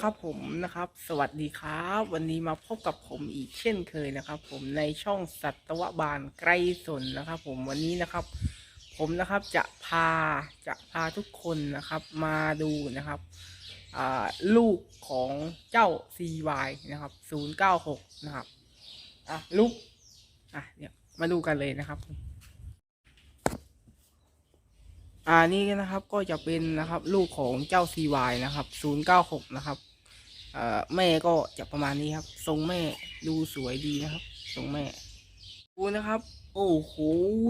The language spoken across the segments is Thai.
นะครับผมนะครับ สวัสดีครับ วันนี้มาพบกับผมอีกเช่นเคยนะครับ ผมในช่องสัตวบาลไกรสนนะครับ ผมวันนี้นะครับ ผมนะครับจะพาจะพาทุกคนนะครับมาดูนะครับลูกของเจ้า CY นะครับ 096 นะครับอะลูกอะเดี๋ยมาดูกันเลยนะครับอ่านี่นะครับก็จะเป็นนะครับ ลูกของเจ้า CY นะครับ 096 นะครับ แม่ก็จะประมาณนี้ครับ ทรงแม่ดูสวยดีนะครับ ทรงแม่ดูนะครับ โอ้โห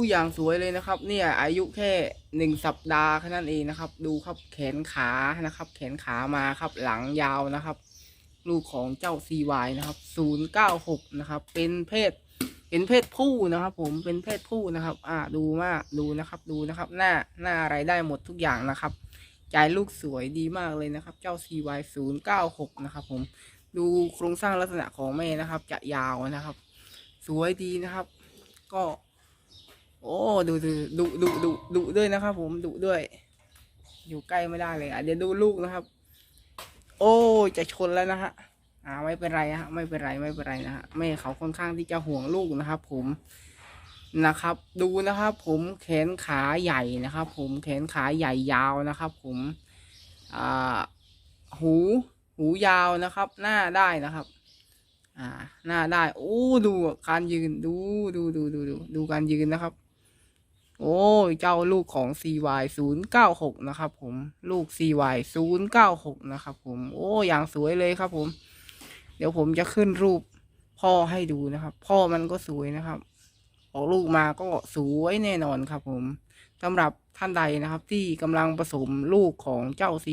อย่างสวยเลยนะครับ เนี่ย อายุแค่หนึ่งสัปดาห์แค่นั้นเองนะครับ ดูครับแขนขานะครับ แขนขามาครับ หลังยาวนะครับ ลูกของเจ้า CY นะครับ096นะครับ เป็นเพศเป็นเพศผู้นะครับ ผมเป็นเพศผู้นะครับ อ่าดูมากดูนะครับ ดูนะครับ หน้าหน้าอะไรได้หมดทุกอย่างนะครับ จ่ายลูกสวยดีมากเลยนะครับ เจ้า CY 0 9 6 นะครับ ผมดูโครงสร้างลักษณะของแม่นะครับ จะยาวนะครับ สวยดีนะครับ ก็ โอ้ดูดูดูดูดูดูด้วยนะครับ ผมดุด้วย อยู่ใกล้ไม่ได้เลยอะเดี๋ยวดูลูกนะครับ โอ้จะชนแล้วนะฮะอ่าไม่เป็นไรฮะไม่เป็นไรไม่เป็นไรนะฮะแม่เขาค่อนข้างที่จะห่วงลูกนะครับ ผม นะครับ ดูนะครับ ผมแขนขาใหญ่นะครับ ผมแขนขาใหญ่ยาวนะครับ ผมอ่าหูหูยาวนะครับ หน้าได้นะครับ อ่า หน้าได้โอ้ดูการยืนดูดูดูดูดูดูการยืนนะครับ โอ้เจ้าลูกของ CY 0 9 6นะครับ ผมลูก CY 0 9 6นะครับ ผมโอ้อย่างสวยเลยครับผม เดี๋ยวผมจะขึ้นรูปพ่อให้ดูนะครับ พ่อมันก็สวยนะครับ ออกลูกมาก็สวยแน่นอนครับผมสำหรับท่านใดนะครับ ที่กำลังผสมลูกของเจ้าซี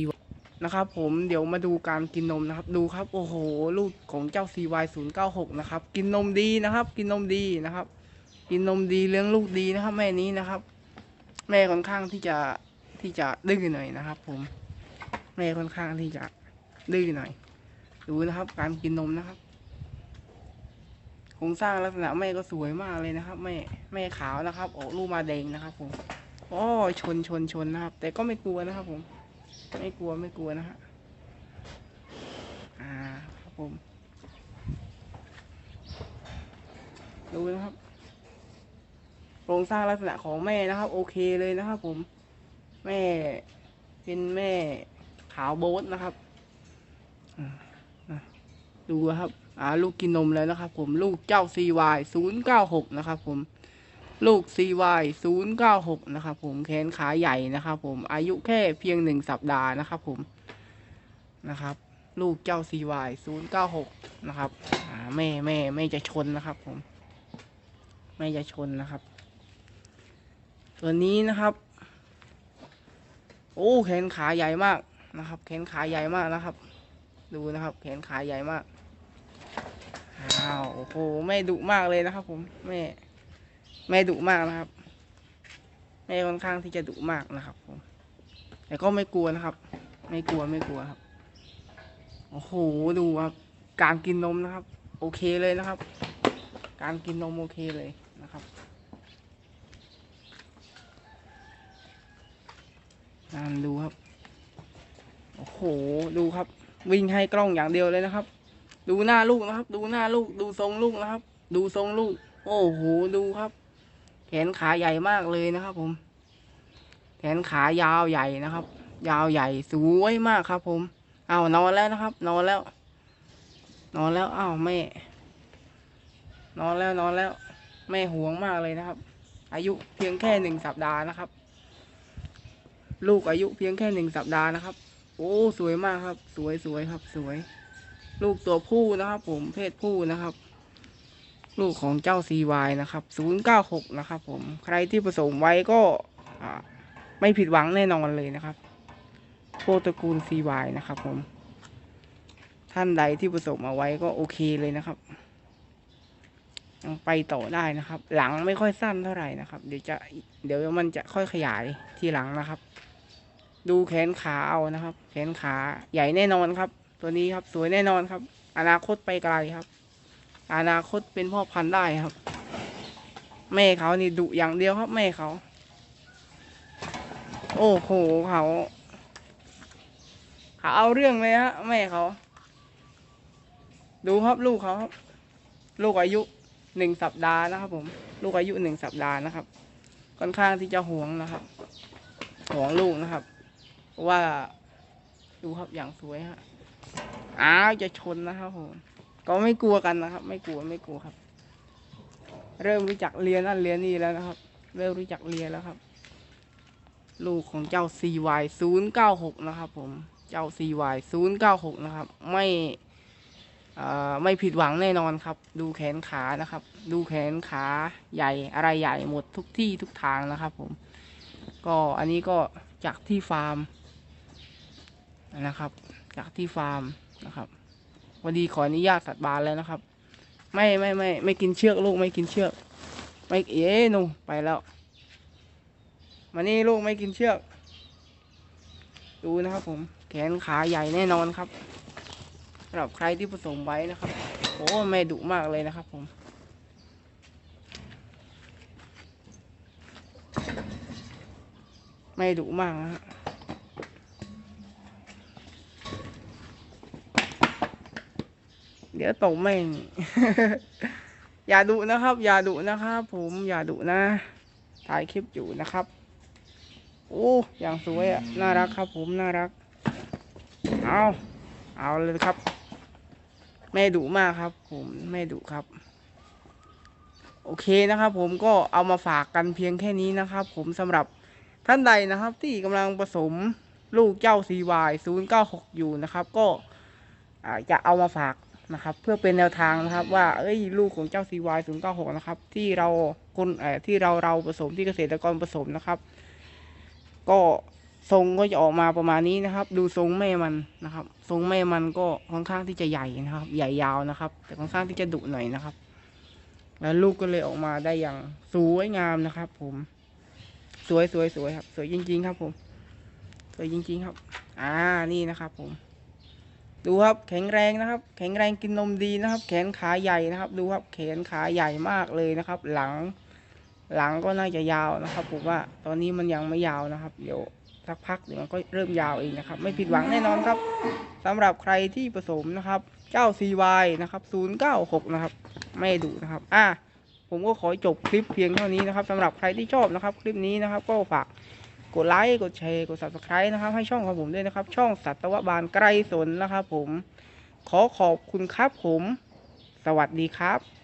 นะครับผมเดี๋ยวมาดูการกินนมนะครับ ดูครับโอ้โห ลูกของเจ้า CY 0 9 6 นะครับ กินนมดีนะครับ กินนมดีนะครับ กินนมดีเลี้ยงลูกดีนะครับ แม่นี้นะครับ แม่ค่อนข้างที่จะที่จะดื้อหน่อยนะครับ ผม แม่ค่อนข้างที่จะดื้อหน่อย ดูนะครับ การกินนมนะครับ โครงสร้างลักษณะแม่ก็สวยมากเลยนะครับ แม่แม่ขาวนะครับออกลูกมาแดงนะครับผมอ๋อชนชนชนนะครับ แต่ก็ไม่กลัวนะครับ ผม ไม่กลัวไม่กลัวนะฮะอ่าครับผมดูนะครับโครงสร้างลักษณะของแม่นะครับ โอเคเลยนะครับผม แม่เป็นแม่ขาวโบ๊ทนะครับดูครับ อ่าลูกกินนมแล้วนะครับผมลูกเจ้า CY 0 9 6นะครับผมลูก CY 0 9 6นะครับผมแขนขาใหญ่นะครับผมอายุแค่เพียงหนึ่งสัปดาห์นะครับผมนะครับ ลูกเจ้า CY 0 9 6นะครับอ่าแม่แม่แม่จะชนนะครับ ผมแม่จะชนนะครับตัวนี้นะครับ โอ้แขนขาใหญ่มากนะครับ แขนขาใหญ่มากนะครับ ดูนะครับ แขนขาใหญ่มาก อ้าวโอ้โหแม่ดุมากเลยนะครับ ผมแม่แม่ดุมากนะครับแม่ค่อนข้างที่จะดุมากนะครับ ผม แต่ก็ไม่กลัวนะครับ ไม่กลัวไม่กลัวครับโอ้โหดูครับการกินนมนะครับ โอเคเลยนะครับ การกินนมโอเคเลยนะครับนั่นดูครับ โอ้โห ดูครับ วิ่งให้กล้องอย่างเดียวเลยนะครับ ดูหน้าลูกนะครับ ดูหน้าลูก ดูทรงลูกนะครับ ดูทรงลูก โอ้โห ดูครับ แขนขาใหญ่มากเลยนะครับ ผม แขนขายาวใหญ่นะครับ ยาวใหญ่สวยมากครับ ผมอ้าวนอนแล้วนะครับ นอนแล้ว นอนแล้วอ้าวแม่ นอนแล้วนอนแล้วแม่ห่วงมากเลยนะครับ อายุเพียงแค่หนึ่งสัปดาห์นะครับ ลูกอายุเพียงแค่หนึ่งสัปดาห์นะครับ โอ้สวยมากครับ สวยสวยครับ สวย ลูกตัวผู้นะครับ ผมเพศผู้นะครับ ลูกของเจ้า CY นะครับ 096 นะครับ ผมใครที่ผสมไว้ก็ไม่ผิดหวังแน่นอนเลยนะครับโคตระกูล CY นะครับ ผม ท่านใดที่ผสมเอาไว้ก็โอเคเลยนะครับยังไปต่อได้นะครับ หลังไม่ค่อยสั้นเท่าไหร่นะครับ เดี๋ยวจะ เดี๋ยวมันจะค่อยขยายทีหลังนะครับ ดูแขนขาเอานะครับ แขนขาใหญ่แน่นอนครับ ตัวนี้ครับสวยแน่นอนครับ อนาคตไปไกลครับ อนาคตเป็นพ่อพันธุ์ได้ครับ แม่เขานี่ดุอย่างเดียวครับ แม่เขา โอ้โหเขาเขาเอาเรื่องเลยฮะแม่เขา ดูครับลูกเขาครับลูกอายุหนึ่งสัปดาห์นะครับ ผม ลูกอายุหนึ่งสัปดาห์นะครับ ค่อนข้างที่จะห่วงนะครับห่วงลูกนะครับ ว่าดูครับอย่างสวยฮะ อ้าวจะชนนะครับผมก็ไม่กลัวกันนะครับ ไม่กลัวไม่กลัวครับ เริ่มรู้จักเรียนนั่นเรียนนี่แล้วนะครับ เริ่มรู้จักเรียนแล้วครับ ลูกของเจ้า CY 096 นะครับ ผมเจ้า CY 096 นะครับ ไม่ไม่ผิดหวังแน่นอนครับ ดูแขนขานะครับ ดูแขนขาใหญ่อะไรใหญ่หมดทุกที่ทุกทางนะครับ ผม ก็อันนี้ก็จากที่ฟาร์มนะครับ จากที่ฟาร์มนะครับวันดีขออนุญาตสัตว์บานแล้วนะครับ ไม่ไม่ไม่ไม่กินเชือกลูกไม่กินเชือก ไม่เอ๊นูไปแล้วมานี่ลูกไม่กินเชือก ดูนะครับ ผมแขนขาใหญ่แน่นอนครับสำหรับใครที่ผสมไว้นะครับโอ้แม่ดุมากเลยนะครับ ผมไม่ดุมากนะฮะ ดี๋ยวตกแม่ง อย่าดุนะครับ อย่าดุนะครับผมอย่าดุนะ ถ่ายคลิปอยู่นะครับโอ้อย่างสวยอะน่ารักครับ ผมน่ารัก เอาเอาเลยครับ แม่ดุมากครับ ผมแม่ดุครับ โอเคนะครับ ผมก็เอามาฝากกันเพียงแค่นี้นะครับ ผมสำหรับท่านใดนะครับ ที่กำลังผสมลูกเจ้า CY 096อยู่นะครับ ก็อ่าจะเอามาฝาก นะครับ เพื่อเป็นแนวทางนะครับ ว่าเอ้ยลูกของเจ้า CY 096นะครับ ที่เราคนเอ่อที่เราเราผสมที่เกษตรกรผสมนะครับ ก็ทรงก็จะออกมาประมาณนี้นะครับ ดูทรงแม่มันนะครับ ทรงแม่มันก็ค่อนข้างที่จะใหญ่นะครับ ใหญ่ยาวนะครับ แต่ค่อนข้างที่จะดุหน่อยนะครับ แล้วลูกก็เลยออกมาได้อย่างสวยงามนะครับ ผม สวยสวยสวยครับ สวยจริง ๆ ครับ ผม สวยจริง ๆ ครับ อ่านี่นะครับ ผม ดูครับแข็งแรงนะครับ แข็งแรงกินนมดีนะครับ แขนขาใหญ่นะครับ ดูครับแขนขาใหญ่มากเลยนะครับ หลัง หลังก็น่าจะยาวนะครับผมว่าตอนนี้มันยังไม่ยาวนะครับ เดี๋ยวสักพักเดี๋ยวมันก็เริ่มยาวเองนะครับ ไม่ผิดหวังแน่นอนครับสำหรับใครที่ผสมนะครับเจ้า CY นะครับ096 นะครับ ไม่ดุนะครับ อะผมก็ขอจบคลิปเพียงเท่านี้นะครับสำหรับใครที่ชอบนะครับ คลิปนี้นะครับ ก็ฝาก กดไลค์กดแชร์กด subscribe นะครับ ให้ช่องของผมด้วยนะครับ ช่องสัตวบาลไกลสนนะครับผม ขอขอบคุณครับผม สวัสดีครับ